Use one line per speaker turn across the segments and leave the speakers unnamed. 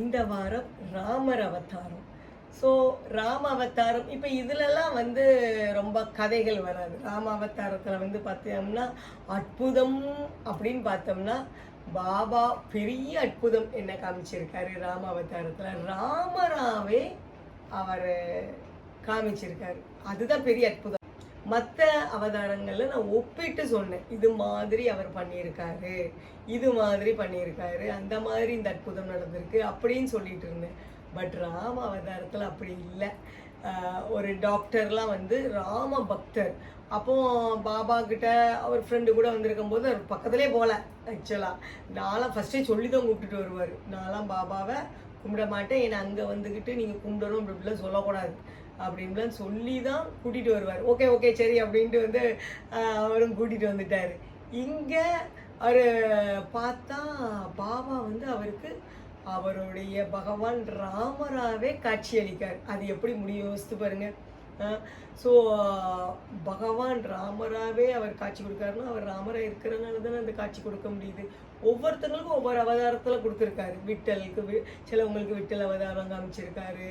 இந்த வாரம் ராமர் அவதாரம். ஸோ ராம அவதாரம் இப்போ இதுலலாம் வந்து ரொம்ப கதைகள் வராது. ராம அவதாரத்தில் வந்து பார்த்தோம்னா அற்புதம் அப்படின்னு பார்த்தோம்னா பாபா பெரிய அற்புதம் என்ன காமிச்சிருக்காரு ராம அவதாரத்தில்? ராமராவே அவர் காமிச்சிருக்காரு. அதுதான் பெரிய அற்புதம். மற்ற அவதாரங்களில் நான் ஒப்பிட்டு சொன்னேன். இது மாதிரி அவர் பண்ணியிருக்காரு. இது மாதிரி பண்ணியிருக்காரு. அந்த மாதிரி இந்த அற்புதம் நடந்திருக்கு அப்படின்னு சொல்லிட்டு இருந்தேன். பட் ராம அவதாரத்தில் அப்படி இல்லை. ஒரு டாக்டர்லாம் வந்து ராம பக்தர். அப்போ பாபா கிட்ட அவர் ஃப்ரெண்டு கூட வந்திருக்கும் போது அவர் பக்கத்துலேயே போகல ஆக்சுவலாக நான்லாம் ஃபஸ்ட்டே சொல்லி தான் கூப்பிட்டுட்டு வருவார். நான்லாம் பாபாவை கும்பிட மாட்டேன். என்னை அங்கே வந்துக்கிட்டு நீங்கள் கும்பிடணும் அப்படி இப்படிலாம் சொல்லக்கூடாது. அப்படின்லாம் சொல்லி தான் கூட்டிகிட்டு வருவார். ஓகே ஓகே சரி அப்படின்ட்டு வந்து அவரும் கூட்டிகிட்டு வந்துட்டார். இங்கே அவர் பார்த்தா பாபா வந்து அவருக்கு அவருடைய பகவான் ராமராவே காட்சியளிக்கார். அது எப்படி முடியும்? யோசித்து பாருங்க. ஸோ பகவான் ராமராவே அவர் காட்சி கொடுக்காருன்னா அவர் ராமராக இருக்கிறனால தானே அந்த காட்சி கொடுக்க முடியுது. ஒவ்வொருத்தங்களுக்கும் ஒவ்வொரு அவதாரத்தில் கொடுத்துருக்காரு. விட்டலுக்கு வி- சிலவங்களுக்கு விட்டல் அவதாரம் காமிச்சிருக்காரு.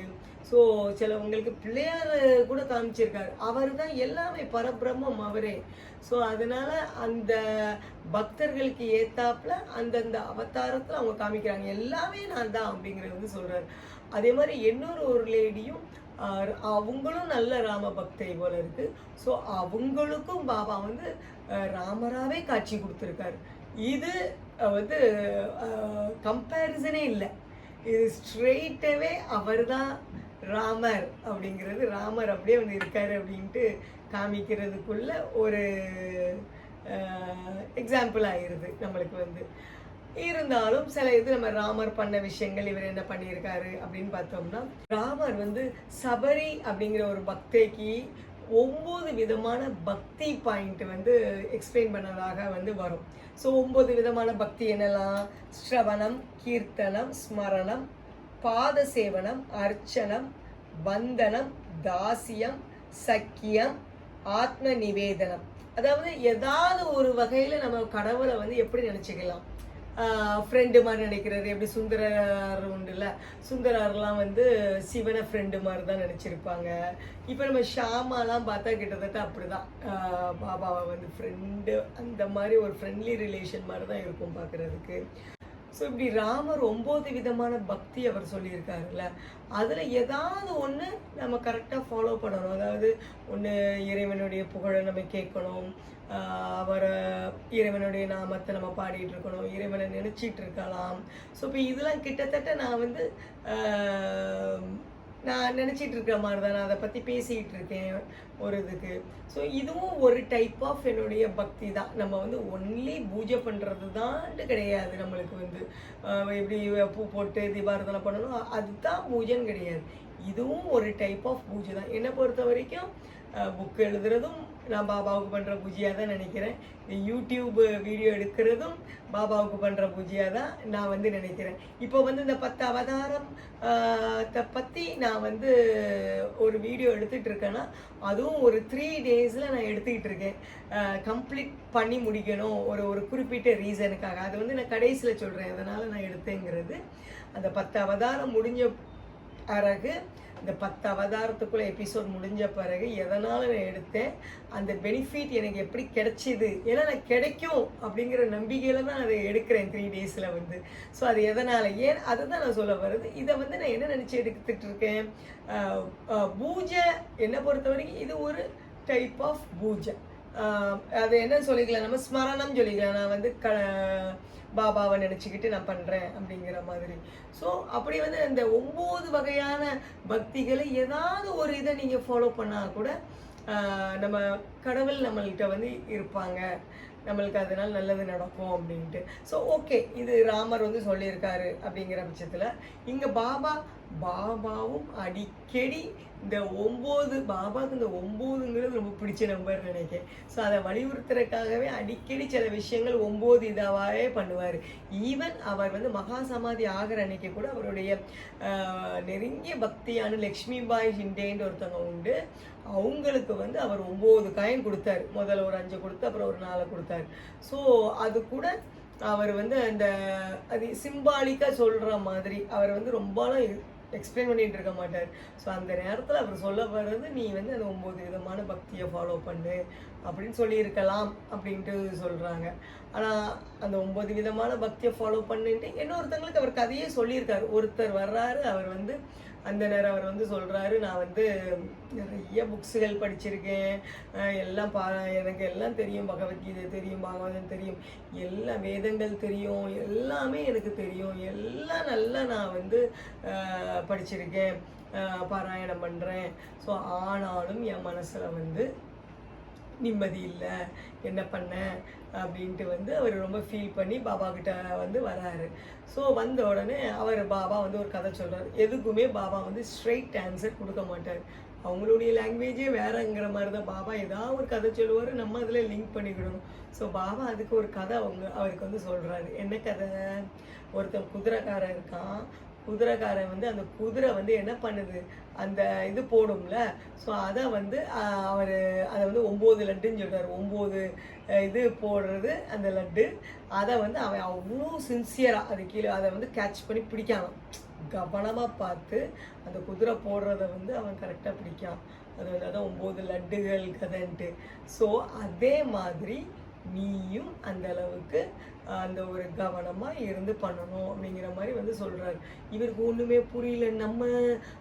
ஸோ சிலவங்களுக்கு பிள்ளையார் கூட காமிச்சிருக்காரு. அவர் தான் எல்லாமே பரபிரம்மம் அவரே. ஸோ அதனால அந்த பக்தர்களுக்கு ஏத்தாப்புல அந்தந்த அவதாரத்தில் அவங்க காமிக்கிறாங்க. எல்லாமே நான் தான் அப்படிங்கிறது வந்து சொல்கிறாரு அதே மாதிரி இன்னொரு ஒரு லேடியும் அவங்களும் நல்ல ராம பக்தை போல இருக்கு. ஸோ அவங்களுக்கும் பாபா வந்து ராமராகவே ராமராவே காட்சி கொடுத்துருக்காரு. இது வந்து கம்பேரிசனே இல்லை. இது ஸ்ட்ரெயிட்டாகவே அவர் தான் ராமர் அப்படிங்கிறது ராமர் அப்படியே வந்து இருக்காரு அப்படின்ட்டு காமிக்கிறதுக்குள்ள ஒரு எக்ஸாம்பிள் ஆயிடுது நம்மளுக்கு வந்து. இருந்தாலும் சில இது நம்ம ராமர் பண்ண விஷயங்கள் இவர் என்ன பண்ணியிருக்காரு அப்படின்னு பார்த்தோம்னா ராமர் வந்து சபரி அப்படிங்கிற ஒரு பக்தைக்கு ஒம்பது விதமான பக்தி பாயிண்ட் வந்து எக்ஸ்பிளைன் பண்ணதாக வந்து வரும். ஸோ ஒம்பது விதமான பக்தி என்னெல்லாம்? ஸ்ரவணம் கீர்த்தனம் ஸ்மரணம் பாத சேவனம் அர்ச்சனம் வந்தனம் தாசியம் சக்கியம் ஆத்ம நிவேதனம். அதாவது ஏதாவது ஒரு வகையில் நம்ம கடவுளை வந்து எப்படி நினச்சிக்கலாம்? ஃப்ரெண்டு மாதிரி நினைக்கிறது. எப்படி சுந்தரர் உண்டுல? சுந்தரர்லாம் வந்து சிவனை ஃப்ரெண்டு மாதிரி தான் நினச்சிருப்பாங்க. இப்போ நம்ம ஷாமாலாம் பார்த்தா கிட்டத்தட்ட அப்படி தான் பாபாவை வந்து ஃப்ரெண்டு அந்த மாதிரி ஒரு ஃப்ரெண்ட்லி ரிலேஷன் மாதிரி தான் இருக்கும் பார்க்குறதுக்கு. ஸோ இப்படி ராமர் ஒம்பது விதமான பக்தி அவர் சொல்லியிருக்காருல்ல. அதில் ஏதாவது ஒன்று நம்ம கரெக்டாக ஃபாலோ பண்ணணும். அதாவது ஒன்று இறைவனுடைய புகழை நம்ம கேட்கணும். அவரை இறைவனுடைய நாமத்தை நம்ம பாடிட்டு இருக்கணும். இறைவனை நினச்சிட்டு இருக்கலாம். ஸோ இப்போ இதெல்லாம் கிட்டத்தட்ட நான் வந்து நான் நினச்சிட்டு இருக்கிற மாதிரி தான் நான் அதை பற்றி பேசிகிட்டு இருக்கேன் ஒரு இதுக்கு. ஸோ இதுவும் ஒரு டைப் ஆஃப் என்னுடைய பக்தி தான். நம்ம வந்து ஒன்லி பூஜை பண்ணுறது தான் கிடையாது நம்மளுக்கு வந்து. எப்படி பூ போட்டு தீபாரதனை பண்ணணும் அதுதான் பூஜைன்னு கிடையாது. இதுவும் ஒரு டைப் ஆஃப் பூஜை தான். என்னை பொறுத்த வரைக்கும் புக் எழுதுறதும் நான் பாபாவுக்கு பண்ணுற பூஜையாக தான் நினைக்கிறேன். யூடியூப் வீடியோ எடுக்கிறதும் பாபாவுக்கு பண்ணுற பூஜையாக தான் நான் வந்து நினைக்கிறேன். இப்போ வந்து இந்த பத்து அவதாரம் பற்றி நான் வந்து ஒரு வீடியோ எடுத்துகிட்டு இருக்கேன்னா அதுவும் ஒரு த்ரீ டேஸில் நான் எடுத்துக்கிட்டு இருக்கேன். கம்ப்ளீட் பண்ணி முடிக்கணும். ஒரு ஒரு குறிப்பிட்ட ரீசனுக்காக அது வந்து நான் கடைசியில் சொல்கிறேன் அதனால் நான் எடுத்தேங்கிறது. அந்த பத்து அவதாரம் முடிஞ்ச பிறகு இந்த பத்து அவதாரத்துக்குள்ள எபிசோட் முடிஞ்ச பிறகு எதனால் நான் எடுத்தேன்? அந்த பெனிஃபிட் எனக்கு எப்படி கிடைச்சிது? ஏன்னா நான் கிடைக்கும் அப்படிங்கிற நம்பிக்கையில தான் அதை எடுக்கிறேன் த்ரீ டேஸில் வந்து. ஸோ அது எதனால்? ஏன்? அதை தான் நான் சொல்ல வருது இதை வந்து நான் என்ன நினச்சி எடுத்துட்டு இருக்கேன்? பூஜை என்னை பொறுத்த வரைக்கும் இது ஒரு டைப் ஆஃப் பூஜை. அது என்ன சொல்லிக்கலாம். நம்ம ஸ்மரணம் சொல்லிக்கலாம். நான் வந்து க பாபாவை நினச்சிக்கிட்டு நான் பண்ணுறேன் அப்படிங்கிற மாதிரி. ஸோ அப்படி வந்து இந்த ஒம்பது வகையான பக்திகளை ஏதாவது ஒரு இதை நீங்கள் ஃபாலோ பண்ணால் கூட நம்ம கடவுள் நம்மள்கிட்ட வந்து இருப்பாங்க. நம்மளுக்கு அதனால் நல்லது நடக்கும் அப்படின்ட்டு. ஸோ ஓகே இது ராமர் வந்து சொல்லியிருக்காரு அப்படிங்கிற பட்சத்தில் இங்கே பாபா பாபாவும் அடிக்கடி இந்த ஒம்பது பாபாவுக்கு இந்த ஒம்போதுங்கிறது ரொம்ப பிடிச்ச நம்பர் நினைக்கிறேன். ஸோ அதை வலியுறுத்துறதுக்காகவே அடிக்கடி சில விஷயங்கள் ஒம்பது இதாகவே பண்ணுவார். ஈவன் அவர் வந்து மகா சமாதி ஆகிற அன்னைக்கு கூட அவருடைய நெருங்கிய பக்தியான லக்ஷ்மி பாய் ஷிண்டேன்னு ஒருத்தவங்க உண்டு. அவங்களுக்கு வந்து அவர் ஒம்பது காயின் கொடுத்தாரு. முதல்ல ஒரு அஞ்சு கொடுத்து அப்புறம் ஒரு நாலு கொடுத்தாரு. ஸோ அது கூட அவர் வந்து அந்த அது சிம்பாலிக்காக சொல்கிற மாதிரி அவர் வந்து ரொம்பலாம் எக்ஸ்பிளைன் பண்ணிகிட்டு இருக்க மாட்டார். ஸோ அந்த நேரத்தில் அவர் சொல்ல வர்றது நீ வந்து அந்த ஒம்பது விதமான பக்தியை ஃபாலோ பண்ணு. அப்படின்னு சொல்லியிருக்கலாம் அப்படின்ட்டு சொல்கிறாங்க ஆனால் அந்த ஒம்பது விதமான பக்தியை ஃபாலோ பண்ணிட்டு இன்னொருத்தங்களுக்கு அவர் கதையே சொல்லியிருக்காரு. ஒருத்தர் வர்றாரு அவர் வந்து அந்த நேரம் அவர் வந்து சொல்கிறாரு நான் வந்து நிறைய புக்ஸுகள் படிச்சிருக்கேன். எல்லாம் பா எனக்கு எல்லாம் தெரியும் பகவத்கீதை தெரியும் பாகவதம் தெரியும். எல்லா வேதங்கள் தெரியும். எல்லாமே எனக்கு தெரியும். எல்லாம் நல்லா நான் வந்து படிச்சிருக்கேன். பாராயணம் பண்ணுறேன் ஸோ ஆனாலும் என் மனசில் வந்து நிம்மதி இல்லை என்ன பண்ண? அப்படின்ட்டு வந்து அவர் ரொம்ப ஃபீல் பண்ணி பாபா கிட்ட வந்து வராரு. ஸோ வந்த உடனே அவர் பாபா வந்து ஒரு கதை சொல்கிறார் எதுக்குமே பாபா வந்து ஸ்ட்ரைட் ஆன்சர் கொடுக்க மாட்டார். அவங்களுடைய லாங்குவேஜே வேறங்கிற மாதிரி தான் பாபா ஏதாவது ஒரு கதை சொல்லுவார் நம்ம அதில் லிங்க் பண்ணிக்கிடணும். ஸோ பாபா அதுக்கு ஒரு கதை அவங்க அவருக்கு வந்து சொல்கிறாரு என்ன கதை? ஒருத்தன் குதிரைக்காரன் இருக்கான். குதிரைக்காரன் வந்து அந்த குதிரை வந்து என்ன பண்ணுது? அந்த இது போடும்ல. ஸோ அதை வந்து அவர் அதை வந்து ஒம்பது லட்டுன்னு சொல்கிறார் ஒம்பது இது போடுறது அந்த லட்டு. அதை வந்து அவன் அவ்வளோ சின்சியராக அது கீழே அதை வந்து கேட்ச் பண்ணி பிடிக்கானாம். கவனமாக பார்த்து அந்த குதிரை போடுறத வந்து அவன் கரெக்டாக பிடிக்கான். அது வந்து அதான் ஒம்பது லட்டுகள் கதைன்ட்டு. ஸோ அதே மாதிரி நீயும் அந்த அளவுக்கு அந்த ஒரு கவனமாக இருந்து பண்ணணும் அப்படிங்கிற மாதிரி வந்து சொல்கிறாரு இவருக்கு ஒன்றுமே புரியல நம்ம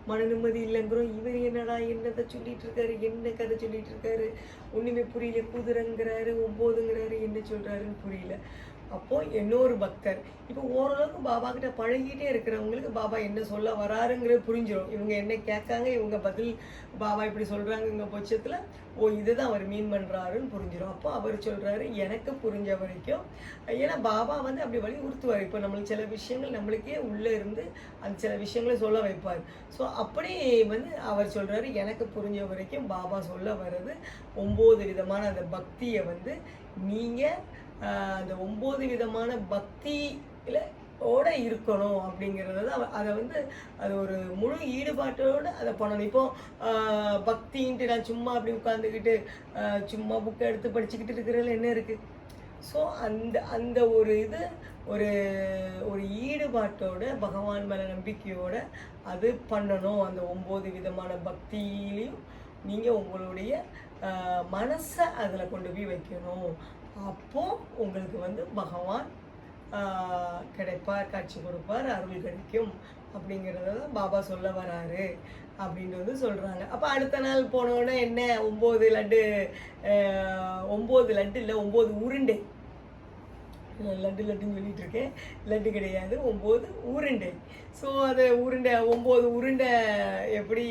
மன நிம்மதி இல்லைங்கிறோம். இவர் என்னடா என்னதை சொல்லிட்டு இருக்காரு என்ன கதை சொல்லிட்டு இருக்காரு? ஒன்றுமே புரியல குதிரைங்கிறாரு ஒம்போதுங்கிறாரு என்ன சொல்கிறாருன்னு புரியல. அப்போது இன்னொரு பக்தர். இப்போ ஓரளவுக்கு பாபா கிட்ட பழகிட்டே இருக்கிறவங்களுக்கு பாபா என்ன சொல்ல வராருங்கிறது புரிஞ்சிடும் இவங்க என்ன கேட்காங்க இவங்க பதில் பாபா இப்படி சொல்றாங்கங்க பட்சத்தில் ஓ இதுதான் அவர் மீன் பண்ணுறாருன்னு புரிஞ்சிடும் அப்போ அவர் சொல்கிறாரு எனக்கு புரிஞ்ச வரைக்கும் ஏன்னா பாபா வந்து அப்படி வலியுறுத்துவார் இப்போ நம்மளுக்கு சில விஷயங்கள் நம்மளுக்கே உள்ளே இருந்து அந்த சில விஷயங்களை சொல்ல வைப்பார். ஸோ அப்படி வந்து அவர் சொல்கிறாரு எனக்கு புரிஞ்ச வரைக்கும் பாபா சொல்ல வர்றது ஒம்பது விதமான அந்த பக்தியை வந்து நீங்கள் அந்த ஒம்பது விதமான பக்தியில் ஓட இருக்கணும் அப்படிங்கிறது தான் அதை வந்து அது ஒரு முழு ஈடுபாட்டோட அதை பண்ணணும். இப்போ பக்தின்ட்டு நான் சும்மா அப்படி உட்காந்துக்கிட்டு சும்மா புக்கை எடுத்து படிச்சுக்கிட்டு இருக்கிறதுல என்ன இருக்குது ஸோ அந்த அந்த ஒரு இது ஒரு ஒரு ஈடுபாட்டோட பகவான் மேலே நம்பிக்கையோட அது பண்ணணும். அந்த ஒம்பது விதமான பக்தியிலையும் நீங்கள் உங்களுடைய மனசை அதில் கொண்டு போய் வைக்கணும். அப்போ உங்களுக்கு வந்து பகவான் கிடைப்பார் காட்சி கொடுப்பார் அருள் கிடைக்கும் அப்படிங்கிறத பாபா சொல்ல வராரு அப்படின்ட்டு வந்து சொல்கிறாங்க அப்போ அடுத்த நாள் போனோடனே என்ன? ஒம்பது லட்டு ஒம்பது லட்டு இல்லை ஒம்பது உருண்டை. லட்டு லட்டுன்னு சொல்லிட்டு இருக்கேன். லட்டு கிடையாது ஒம்பது உருண்டை. ஸோ அது உருண்டை ஒம்பது உருண்டை எப்படி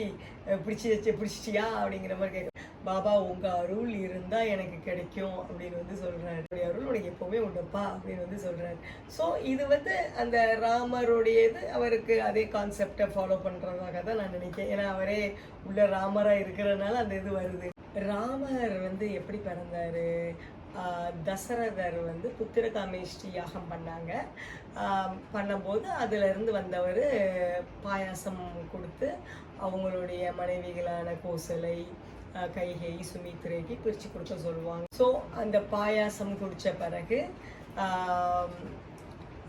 பிடிச்சி வச்சு பிடிச்சிட்டியா அப்படிங்கிற மாதிரி கேட்க பாபா உங்கள் அருள் இருந்தால் எனக்கு கிடைக்கும் அப்படின்னு வந்து சொல்கிறாரு உடைய அருள் உனக்கு எப்போவுமே உண்டுப்பா அப்படின்னு வந்து சொல்கிறாரு ஸோ இது வந்து அந்த ராமருடையது அவருக்கு அதே கான்செப்டை ஃபாலோ பண்ணுறதாக தான் நான் நினைக்கிறேன். ஏன்னா அவரே உள்ள ராமராக இருக்கிறதுனால அந்த இது வருது. ராமர் வந்து எப்படி பிறந்தாரு? தசரதர் வந்து புத்திரகாமேஷ்டி யாகம் பண்ணாங்க. பண்ணும்போது அதிலிருந்து வந்தவர் பாயாசம் கொடுத்து அவங்களுடைய மனைவிகளான கோசலை கைகை சுமித்ரைக்கு பிரித்து கொடுக்க சொல்லுவாங்க. ஸோ அந்த பாயாசம் குடித்த பிறகு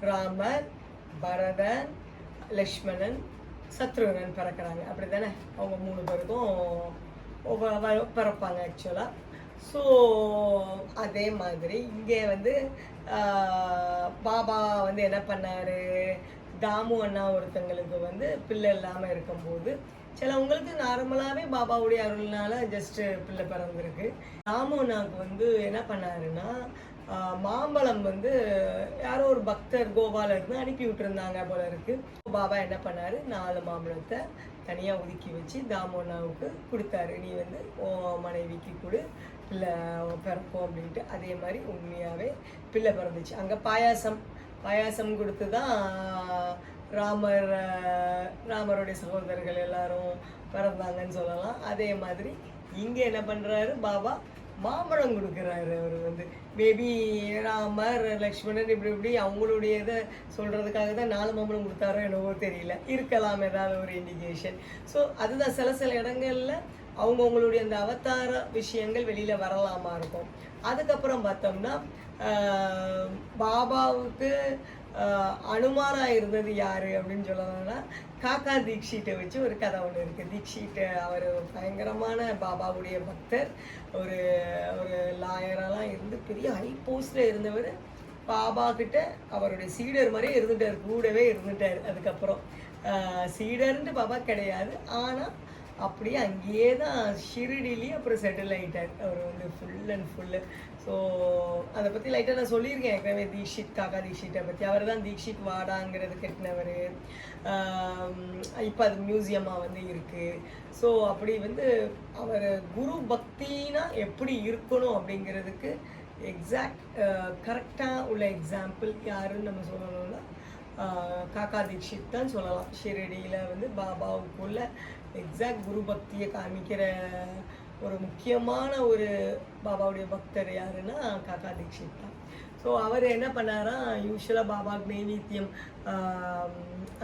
ராமர் பரதன் லக்ஷ்மணன் சத்ருகனன் பிறக்கிறாங்க. அப்படி தானே அவங்க மூணு பேருக்கும் பிறப்பாங்க ஆக்சுவலாக ஸோ அதே மாதிரி இங்கே வந்து பாபா வந்து என்ன பண்ணார்? தாமு அண்ணா ஒருத்தங்களுக்கு வந்து பிள்ளை இல்லாமல் இருக்கும்போது சிலவங்களுக்கு நார்மலாகவே பாபாவுடைய அருள்னால ஜஸ்ட்டு பிள்ளை பிறந்திருக்கு. தாமு வந்து என்ன பண்ணாருன்னா மாம்பழம் வந்து யாரோ ஒரு பக்தர் கோபால இருந்து அனுப்பி விட்டுருந்தாங்க போல இருக்கு. பாபா என்ன பண்ணாரு? நாலு மாம்பழத்தை தனியாக ஒதுக்கி வச்சு தாமோனாவுக்கு கொடுத்தாரு. நீ வந்து ஓ மனைவிக்கு கொடு பிள்ளை பிறப்போம் அப்படின்ட்டு. அதே மாதிரி உண்மையாகவே பிள்ளை பிறந்துச்சு. அங்கே பாயாசம் பாயாசம் கொடுத்து தான் ராமர் ராமருடைய சகோதரர்கள் எல்லாரும் பிறந்தாங்கன்னு சொல்லலாம். அதே மாதிரி இங்கே என்ன பண்ணுறாரு பாபா மாம்பழம் கொடுக்குறாரு அவர் வந்து. மேபி ராமர் லக்ஷ்மணன் இப்படி இப்படி அவங்களுடைய இதை சொல்கிறதுக்காக தான் நாலு மாம்பழம் கொடுத்தாரோ என்னவோ தெரியல. இருக்கலாம் ஏதாவது ஒரு இண்டிகேஷன் ஸோ அதுதான் சில சில இடங்களில் அவங்கவுங்களுடைய அந்த அவதார விஷயங்கள் வெளியில் வரலாமா இருக்கும். அதுக்கப்புறம் பார்த்தோம்னா பாபாவுக்கு அனுமானா இருந்தது யார் அப்படின்னு சொல்லலாம்னா காக்கா தீக்ஷிட்டை வச்சு ஒரு கதை ஒன்று இருக்குது தீக்ஷிட் அவர் பயங்கரமான பாபாவுடைய பக்தர். ஒரு ஒரு லாயரெல்லாம் இருந்து பெரிய ஹை போஸ்டில் இருந்தவர். பாபா கிட்ட அவருடைய சீடர் மாதிரியே இருந்துட்டார். கூடவே இருந்துட்டார். அதுக்கப்புறம் சீடர்ன்ட்டு பாபா கிடையாது. ஆனால் அப்படியே அங்கேயே தான் ஷிரடிலேயே அப்புறம் செட்டில் ஆகிட்டார் அவர் வந்து ஃபுல் அண்ட் ஃபுல்லு ஸோ அதை பற்றி லைட்டாக நான் சொல்லியிருக்கேன். ஏற்கனவே தீக்ஷித் காக்கா தீக்ஷித்தை பற்றி அவர் தான் தீக்ஷித் வாடாங்கிறது கட்டினவர். இப்போ அது மியூசியமாக வந்து இருக்குது ஸோ அப்படி வந்து அவர் குரு பக்தினா எப்படி இருக்கணும் அப்படிங்கிறதுக்கு எக்ஸாக்ட் கரெக்டாக உள்ள எக்ஸாம்பிள் யாருன்னு நம்ம சொல்லணும்னா காக்கா தீக்ஷித் தான் சொல்லலாம். ஷிரடியில் வந்து பாபாவுக்குள்ள எக்ஸாக்ட் குரு பக்தியை காமிக்கிற ஒரு முக்கியமான ஒரு பாபாவுடைய பக்தர் யாருன்னா காக்கா தீக்ஷித் தான் ஸோ அவர் என்ன பண்ணாராம் யூஸ்வலாக பாபாவுக்கு நைவேத்தியம்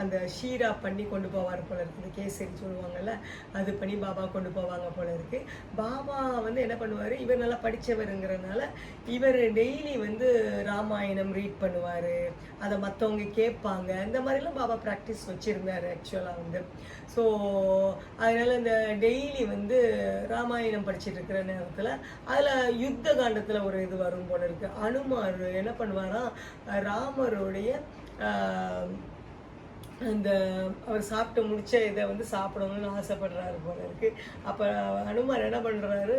அந்த ஷீரா பண்ணி கொண்டு போவார் போல இருக்குது. இந்த கேசரி சொல்லுவாங்கல்ல அது பண்ணி பாபா கொண்டு போவாங்க போல இருக்கு. பாபா வந்து என்ன பண்ணுவார்? இவர் நல்லா படித்தவருங்கிறனால இவர் டெய்லி வந்து ராமாயணம் ரீட் பண்ணுவார். அதை மற்றவங்க கேட்பாங்க. இந்த மாதிரிலாம் பாபா ப்ராக்டிஸ் வச்சுருந்தார் ஆக்சுவலாக வந்து. ஸோ அதனால் இந்த டெய்லி வந்து ராமாயணம் படிச்சுட்டு இருக்கிற நேரத்தில் அதில் யுத்த காண்டத்தில் ஒரு இது வரும் போல இருக்குது அனுமார் என்ன பண்ணுவாராம் ராமருடைய அந்த அவர் சாப்பிட்டு முடிச்ச இதை வந்து சாப்பிடணும்னு ஆசைப்படுறாரு போல இருக்கு. அப்போ அனுமார் என்ன பண்ணுறாரு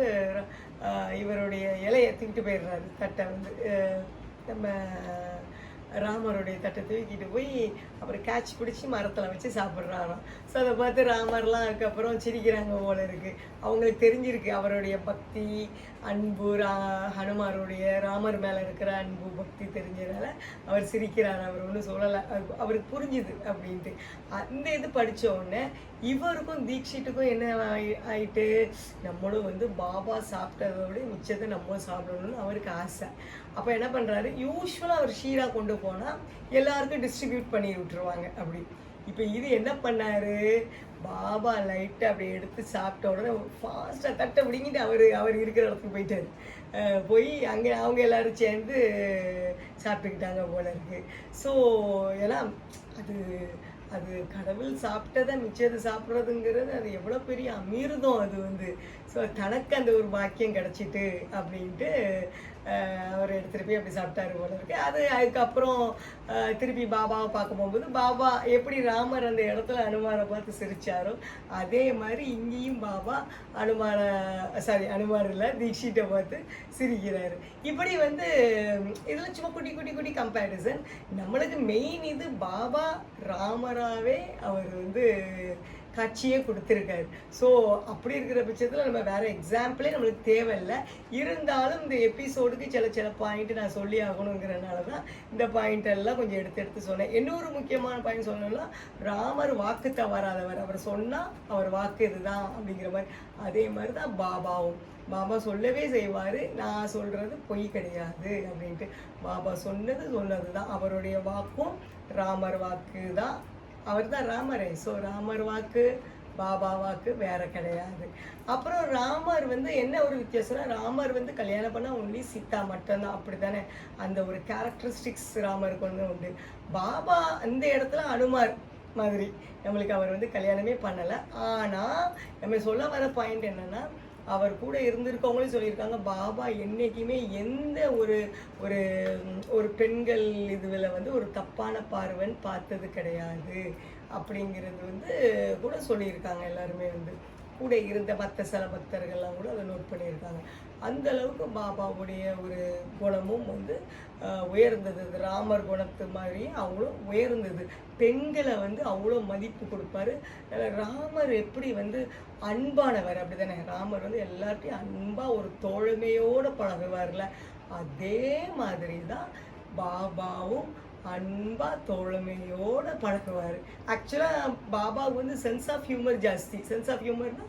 இவருடைய இலையை தூக்கிட்டு போயிடுறாரு. தட்டை வந்து நம்ம ராமருடைய தட்டை தூக்கிட்டு போய் அப்புறம் கேட்ச் பிடிச்சி மரத்தில் வச்சு சாப்பிட்றாராம். ஸோ அதை பார்த்து ராமர்லாம் அதுக்கப்புறம் சிரிக்கிறாங்க போல இருக்கு. அவங்களுக்கு தெரிஞ்சிருக்கு அவருடைய பக்தி அன்பு ரா ஹனுமாருடைய ராமர் மேலே இருக்கிற அன்பு பக்தி தெரிஞ்சதால அவர் சிரிக்கிறார் அவர் ஒன்றும் சொல்லலை அவருக்கு- புரிஞ்சுது அப்படின்ட்டு. அந்த இது படிச்ச உடனே இவருக்கும் தீக்ஷிட்டுக்கும் என்ன ஆயி- ஆயிட்டு நம்மளும் வந்து பாபா சாப்பிட்டதை விட மிச்சத்தை நம்மளும் சாப்பிடணும்னு அவருக்கு ஆசை. அப்போ என்ன பண்ணுறாரு யூஸ்வலாக அவர் ஷீரா கொண்டு போனால் எல்லாருக்கும் டிஸ்ட்ரிபியூட் பண்ணி விட்டுருவாங்க அப்படி. இப்போ இது என்ன பண்ணாரு? பாபா லைட்டை அப்படி எடுத்து சாப்பிட்ட உடனே ஃபாஸ்ட்டாக தட்டை பிடிங்கிட்டு அவர் அவர் இருக்கிற இடத்துக்கு போயிட்டார். போய் அங்கே அவங்க எல்லாரும் சேர்ந்து சாப்பிட்டுக்கிட்டாங்க போல இருக்கு. ஸோ ஏன்னா அது அது கடவுள் சாப்பிட்டதை மிச்சது சாப்பிட்றதுங்கிறது அது எவ்வளோ பெரிய அமீர்தம் அது வந்து. ஸோ தனக்கு அந்த ஒரு பாக்கியம் கிடச்சிட்டு அப்படின்ட்டு அவர் எடுத்துகிட்டு போய் அப்படி சாப்பிட்டாரு போல இருக்கு. அது அதுக்கப்புறம் திருப்பி பாபாவை பார்க்க போகும்போது பாபா எப்படி ராமர் அந்த இடத்துல அனுமாரை பார்த்து சிரிச்சாரோ அதே மாதிரி இங்கேயும் பாபா அனுமான சாரி அனுமார் இல்லை பார்த்து சிரிக்கிறாரு. இப்படி வந்து இதில் சும்மா குட்டி குட்டி குட்டி கம்பேரிசன் நம்மளுக்கு மெயின் இது பாபா ராமராவே அவர் வந்து காட்சியே கொடுத்துருக்காரு. ஸோ அப்படி இருக்கிற பட்சத்தில் நம்ம வேற எக்ஸாம்பிளே நம்மளுக்கு தேவையில்லை. இருந்தாலும் இந்த எபிசோடுக்கு சில சில பாயிண்ட் நான் சொல்லி ஆகணுங்கிறனால தான் இந்த பாயிண்ட்டெல்லாம் கொஞ்சம் எடுத்து எடுத்து சொன்னேன். இன்னொரு முக்கியமான பாயிண்ட் சொல்லணும்னா ராமர் வாக்கு தவறாதவர். அவர் சொன்னால் அவர் வாக்கு இதுதான் அப்படிங்கிற மாதிரி. அதே மாதிரி தான் பாபாவும். பாபா சொல்லவே செய்வார் நான் சொல்கிறது பொய் கிடையாது அப்படின்ட்டு. பாபா சொன்னது சொன்னது தான் அவருடைய வாக்கும் ராமர் வாக்கு தான் அவர் தான் ராமரே. ஸோ ராமர் வாக்கு பாபா வாக்கு வேற கிடையாது. அப்புறம் ராமர் வந்து என்ன ஒரு வித்தியாசம்னா ராமர் வந்து கல்யாணம் பண்ணால் ஒன்லி சீதா மட்டும்தான். அப்படி தானே அந்த ஒரு கேரக்டரிஸ்டிக்ஸ் ராமருக்கு ஒன்று உண்டு. பாபா அந்த இடத்துல அனுமார் மாதிரி. நம்மளுக்கு அவர் வந்து கல்யாணமே பண்ணலை. ஆனால் நம்ம சொல்ல வர பாயிண்ட் என்னன்னா அவர் கூட இருந்திருக்கவங்களும் சொல்லியிருக்காங்க பாபா என்றைக்குமே எந்த ஒரு ஒரு ஒரு பெண்கள் இதுவில் வந்து ஒரு தப்பான பார்வைன்னு பார்த்தது கிடையாது. அப்படிங்கிறது வந்து கூட சொல்லியிருக்காங்க எல்லாருமே வந்து. கூட இருந்த மற்ற சில பக்தர்கள்லாம் கூட அதை நோட் பண்ணியிருக்காங்க. அந்த அளவுக்கு பாபாவுடைய ஒரு குணமும் வந்து உயர்ந்தது. ராமர் குணத்து மாதிரி அவ்வளோ உயர்ந்தது. பெண்களை வந்து அவ்வளோ மதிப்பு கொடுப்பாரு. ராமர் எப்படி வந்து அன்பானவர் அப்படிதானே? ராமர் வந்து எல்லார்ட்டையும் அன்பாக ஒரு தோழமையோடு பழகுவார்ல. அதே மாதிரி தான் பாபாவும் அன்பா தோழமையோட பழகுவார். ஆக்சுவலாக பாபாவுக்கு வந்து சென்ஸ் ஆஃப் ஹியூமர் ஜாஸ்தி. சென்ஸ் ஆஃப் ஹியூமர்னா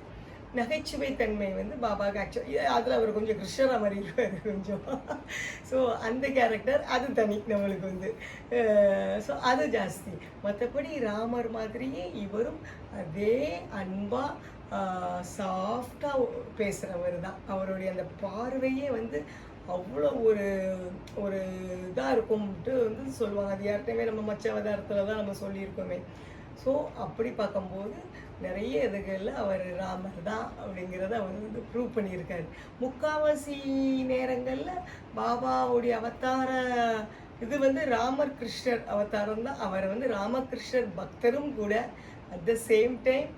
நகைச்சுவை தன்மை வந்து பாபாவுக்கு ஆக்சுவல் அதில் அவர் கொஞ்சம் கிருஷ்ணரா மாதிரி இருப்பார் கொஞ்சம். ஸோ அந்த கேரக்டர் அது தனி நம்மளுக்கு வந்து. ஸோ அது ஜாஸ்தி. மற்றபடி ராமர் மாதிரியே இவரும் அதே அன்பாக சாஃப்டாக பேசுகிறவர் தான். அவருடைய அந்த பார்வையே வந்து அவ்வளோ ஒரு ஒரு இதாக இருக்கும்ட்டு வந்து சொல்லுவாங்க. அது யார்கிட்டயுமே நம்ம மச்ச அவதாரத்தில் தான் நம்ம சொல்லியிருக்கோமே. ஸோ அப்படி பார்க்கும்போது நிறைய இதுகளில் அவர் ராமர் தான் அப்படிங்கிறத அவர் வந்து ப்ரூவ் பண்ணியிருக்காரு. முக்காவாசி நேரங்களில் பாபாவுடைய அவதார இது வந்து ராமர் கிருஷ்ணர் அவதாரம் தான். அவர் வந்து ராமகிருஷ்ணர் பக்தரும் கூட அட் த சேம் டைம்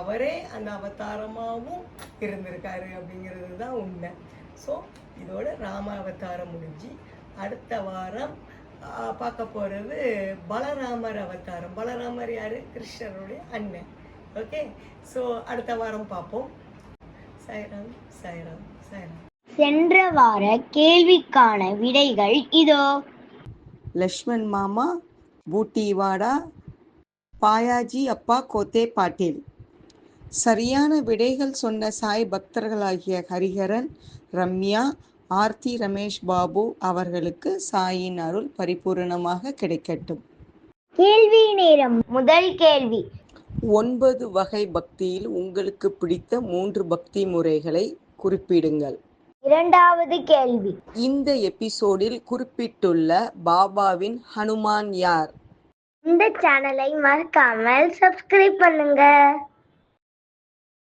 அவரே அந்த அவதாரமாகவும் இருந்திருக்காரு அப்படிங்கிறது தான் உண்மை. ஸோ இதோட ராம அவதாரம் முடிஞ்சு அடுத்த வாரம் பார்க்க போகிறது பலராமர் அவதாரம். பலராமர் யார்? கிருஷ்ணருடைய அண்ணன். ஓகே ஸோ அடுத்த வாரம் பார்ப்போம். சாய்ராம் சாய்ராம் சாய்ராம்
சென்ற வார கேள்விக்கான விடைகள் இதோ.
லக்ஷ்மண் மாமா பூட்டிவாடா பாயாஜி அப்பா கோத்தே பாட்டீல். சரியான விடைகள் சொன்ன சாய் பக்தர்களாகிய ஹரிஹரன் ரம்யா ஆர்த்தி ரமேஷ் பாபு அவர்களுக்கு சாயின் அருள் பரிபூரணமாக கிடைக்கட்டும்.
கேள்வி நேரம் முதல் கேள்வி.
ஒன்பது வகை பக்தியில் உங்களுக்கு பிடித்த மூன்று பக்தி முறைகளை குறிப்பிடுங்கள்.
இரண்டாவது கேள்வி.
இந்த எபிசோடில் குறிப்பிட்டுள்ள பாபாவின் ஹனுமான் யார்?
இந்த சேனலை மறக்காமல் சப்ஸ்கிரைப் பண்ணுங்க.